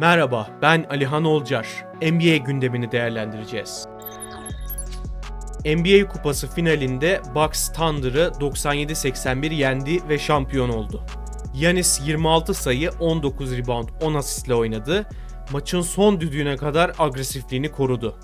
Merhaba, ben Alihan Olcar. NBA gündemini değerlendireceğiz. NBA Kupası finalinde Bucks Thunder'ı 97-81 yendi ve şampiyon oldu. Yanis 26 sayı, 19 rebound, 10 asistle oynadı. Maçın son düdüğüne kadar agresifliğini korudu.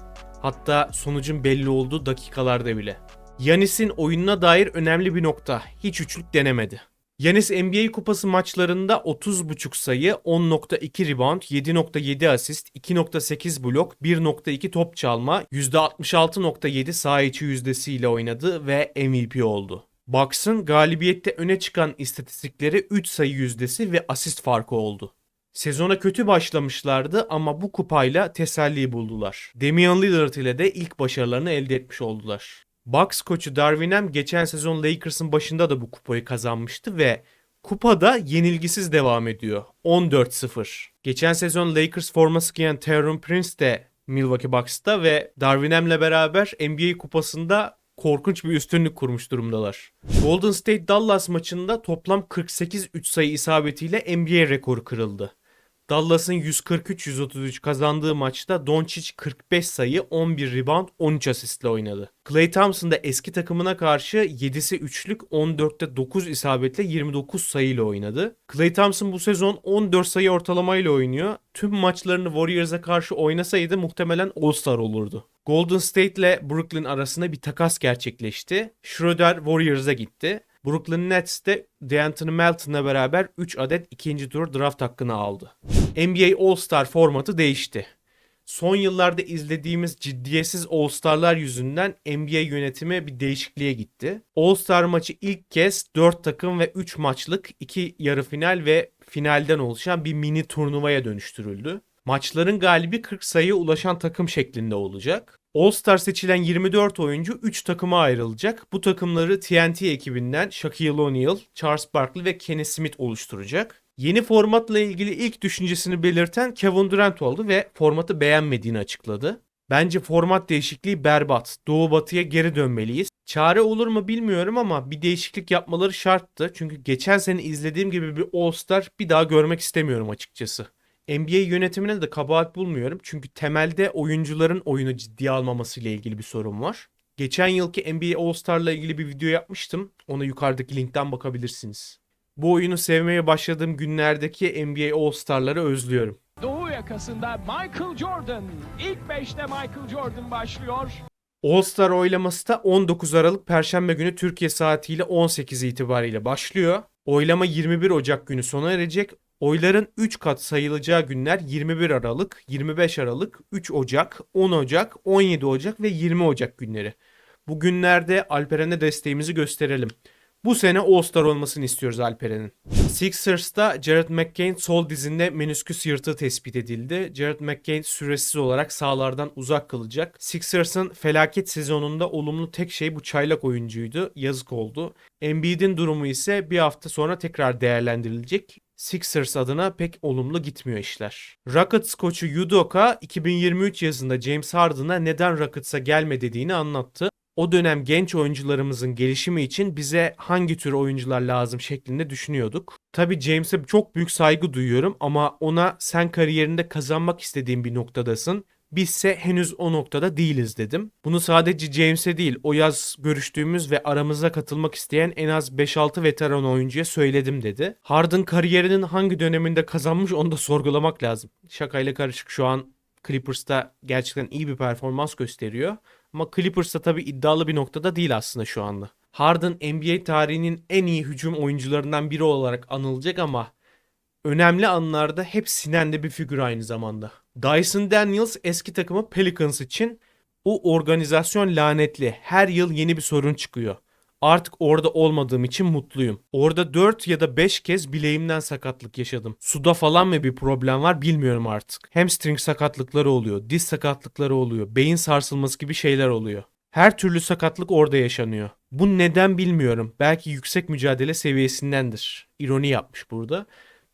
Hatta sonucun belli olduğu dakikalarda bile. Yanis'in oyununa dair önemli bir nokta. Hiç üçlük denemedi. Yanis NBA kupası maçlarında 30.5 sayı, 10.2 rebound, 7.7 asist, 2.8 blok, 1.2 top çalma, %66.7 saha içi yüzdesiyle oynadı ve MVP oldu. Bucks'ın galibiyette öne çıkan istatistikleri 3 sayı yüzdesi ve asist farkı oldu. Sezona kötü başlamışlardı ama bu kupayla teselli buldular. Damian Lillard ile de ilk başarılarını elde etmiş oldular. Bucks koçu Darvin Ham geçen sezon Lakers'ın başında da bu kupayı kazanmıştı ve kupada yenilgisiz devam ediyor. 14-0. Geçen sezon Lakers forması giyen Terron Prince de Milwaukee Bucks'ta ve Darvin Ham'le beraber NBA kupasında korkunç bir üstünlük kurmuş durumdalar. Golden State Dallas maçında toplam 48 3 sayı isabetiyle NBA rekoru kırıldı. Dallas'ın 143-133 kazandığı maçta Doncic 45 sayı, 11 rebound, 13 asistle oynadı. Klay Thompson da eski takımına karşı 7'si 3'lük, 14'te 9 isabetle 29 sayıyla oynadı. Klay Thompson bu sezon 14 sayı ortalamayla oynuyor. Tüm maçlarını Warriors'a karşı oynasaydı muhtemelen All-Star olurdu. Golden State ile Brooklyn arasında bir takas gerçekleşti. Schroeder Warriors'a gitti. Brooklyn Nets de DeAnthony Melton'la beraber 3 adet ikinci tur draft hakkını aldı. NBA All-Star formatı değişti. Son yıllarda izlediğimiz ciddiyetsiz All-Star'lar yüzünden NBA yönetimi bir değişikliğe gitti. All-Star maçı ilk kez 4 takım ve 3 maçlık 2 yarı final ve finalden oluşan bir mini turnuvaya dönüştürüldü. Maçların galibi 40 sayıya ulaşan takım şeklinde olacak. All-Star seçilen 24 oyuncu 3 takıma ayrılacak. Bu takımları TNT ekibinden Shaquille O'Neal, Charles Barkley ve Kenny Smith oluşturacak. Yeni formatla ilgili ilk düşüncesini belirten Kevin Durant oldu ve formatı beğenmediğini açıkladı. Bence format değişikliği berbat. Doğu batıya geri dönmeliyiz. Çare olur mu bilmiyorum ama bir değişiklik yapmaları şarttı. Çünkü geçen sene izlediğim gibi bir All-Star bir daha görmek istemiyorum açıkçası. NBA yönetimine de kabahat bulmuyorum. Çünkü temelde oyuncuların oyunu ciddiye almaması ile ilgili bir sorun var. Geçen yılki NBA All-Star'la ilgili bir video yapmıştım. Ona yukarıdaki linkten bakabilirsiniz. Bu oyunu sevmeye başladığım günlerdeki NBA All-Star'ları özlüyorum. Doğu yakasında Michael Jordan. İlk 5'te Michael Jordan başlıyor. All-Star oylaması da 19 Aralık Perşembe günü Türkiye saatiyle 18 itibariyle başlıyor. Oylama 21 Ocak günü sona erecek. Oyların 3 kat sayılacağı günler 21 Aralık, 25 Aralık, 3 Ocak, 10 Ocak, 17 Ocak ve 20 Ocak günleri. Bu günlerde Alperen'e desteğimizi gösterelim. Bu sene All-Star olmasını istiyoruz Alperen'in. Sixers'ta Jared McCain sol dizinde menüsküs yırtığı tespit edildi. Jared McCain süresiz olarak sahalardan uzak kalacak. Sixers'ın felaket sezonunda olumlu tek şey bu çaylak oyuncuydu. Yazık oldu. Embiid'in durumu ise bir hafta sonra tekrar değerlendirilecek. Sixers adına pek olumlu gitmiyor işler. Rockets koçu Udoka 2023 yazında James Harden'a neden Rockets'a gelme dediğini anlattı. O dönem genç oyuncularımızın gelişimi için bize hangi tür oyuncular lazım şeklinde düşünüyorduk. Tabi James'e çok büyük saygı duyuyorum ama ona sen kariyerinde kazanmak istediğin bir noktadasın. Bizse henüz o noktada değiliz dedim. Bunu sadece James'e değil o yaz görüştüğümüz ve aramıza katılmak isteyen en az 5-6 veteran oyuncuya söyledim dedi. Harden kariyerinin hangi döneminde kazanmış onu da sorgulamak lazım. Şakayla karışık şu an Clippers'ta gerçekten iyi bir performans gösteriyor. Ama Clippers'ta tabii iddialı bir noktada değil aslında şu anda. Harden NBA tarihinin en iyi hücum oyuncularından biri olarak anılacak ama önemli anlarda hep sinende bir figür aynı zamanda. Dyson Daniels eski takımı Pelicans için o organizasyon lanetli. Her yıl yeni bir sorun çıkıyor. Artık orada olmadığım için mutluyum. Orada 4 ya da 5 kez bileğimden sakatlık yaşadım. Suda falan mı bir problem var bilmiyorum artık. Hamstring sakatlıkları oluyor, diz sakatlıkları oluyor, beyin sarsılması gibi şeyler oluyor. Her türlü sakatlık orada yaşanıyor. Bu neden bilmiyorum. Belki yüksek mücadele seviyesindendir. İroni yapmış burada.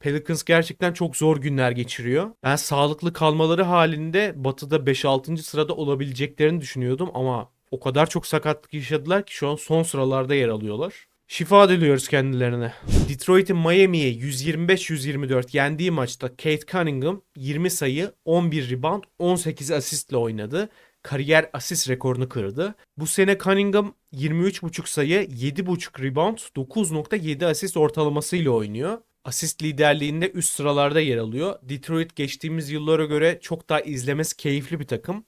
Pelicans gerçekten çok zor günler geçiriyor. Ben sağlıklı kalmaları halinde Batı'da 5-6. sırada olabileceklerini düşünüyordum ama o kadar çok sakatlık yaşadılar ki şu an son sıralarda yer alıyorlar. Şifa diliyoruz kendilerine. Detroit'in Miami'ye 125-124 yendiği maçta Kate Cunningham 20 sayı, 11 rebound, 18 asistle oynadı. Kariyer asist rekorunu kırdı. Bu sene Cunningham 23.5 sayı, 7.5 rebound, 9.7 asist ortalamasıyla oynuyor. Asist liderliğinde üst sıralarda yer alıyor. Detroit geçtiğimiz yıllara göre çok daha izlemesi keyifli bir takım.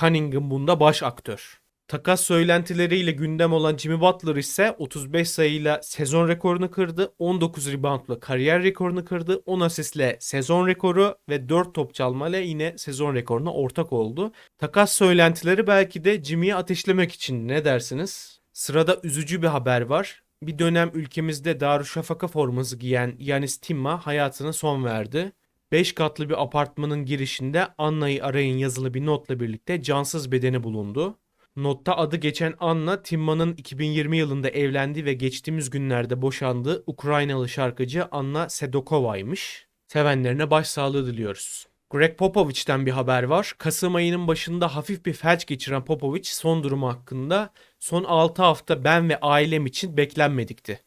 Cunningham bunda baş aktör. Takas söylentileri gündem olan Jimmy Butler ise 35 sayıyla sezon rekorunu kırdı. 19 reboundla kariyer rekorunu kırdı. 10 asistle sezon rekoru ve 4 top çalmayla yine sezon rekoruna ortak oldu. Takas söylentileri belki de Jimmy'yi ateşlemek için ne dersiniz? Sırada üzücü bir haber var. Bir dönem ülkemizde Darüşşafaka forması giyen Yanis Timma hayatına son verdi. 5 katlı bir apartmanın girişinde Anna'yı arayın yazılı bir notla birlikte cansız bedeni bulundu. Notta adı geçen Anna, Timma'nın 2020 yılında evlendiği ve geçtiğimiz günlerde boşandığı Ukraynalı şarkıcı Anna Sedokova'ymış. Sevenlerine başsağlığı diliyoruz. Greg Popovich'ten bir haber var. Kasım ayının başında hafif bir felç geçiren Popovich son durumu hakkında son 6 hafta ben ve ailem için beklenmedikti.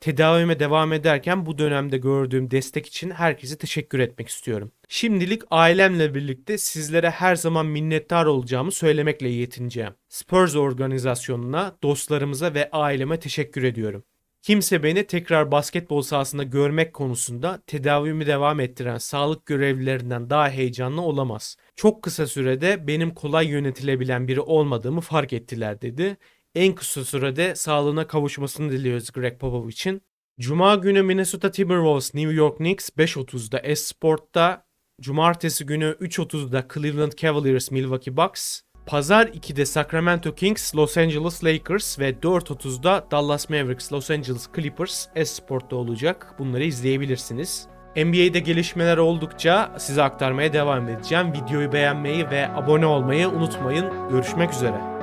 Tedavime devam ederken bu dönemde gördüğüm destek için herkese teşekkür etmek istiyorum. Şimdilik ailemle birlikte sizlere her zaman minnettar olacağımı söylemekle yetineceğim. Spurs organizasyonuna, dostlarımıza ve aileme teşekkür ediyorum. Kimse beni tekrar basketbol sahasında görmek konusunda tedavimi devam ettiren sağlık görevlilerinden daha heyecanlı olamaz. Çok kısa sürede benim kolay yönetilebilen biri olmadığımı fark ettiler dedi. En kısa sürede sağlığına kavuşmasını diliyoruz Greg Popovich'in. Cuma günü Minnesota Timberwolves New York Knicks 5.30'da Esport'ta. Cumartesi günü 3.30'da Cleveland Cavaliers Milwaukee Bucks. Pazar 2'de Sacramento Kings Los Angeles Lakers ve 4.30'da Dallas Mavericks Los Angeles Clippers Esport'ta olacak. Bunları izleyebilirsiniz. NBA'de gelişmeler oldukça size aktarmaya devam edeceğim. Videoyu beğenmeyi ve abone olmayı unutmayın. Görüşmek üzere.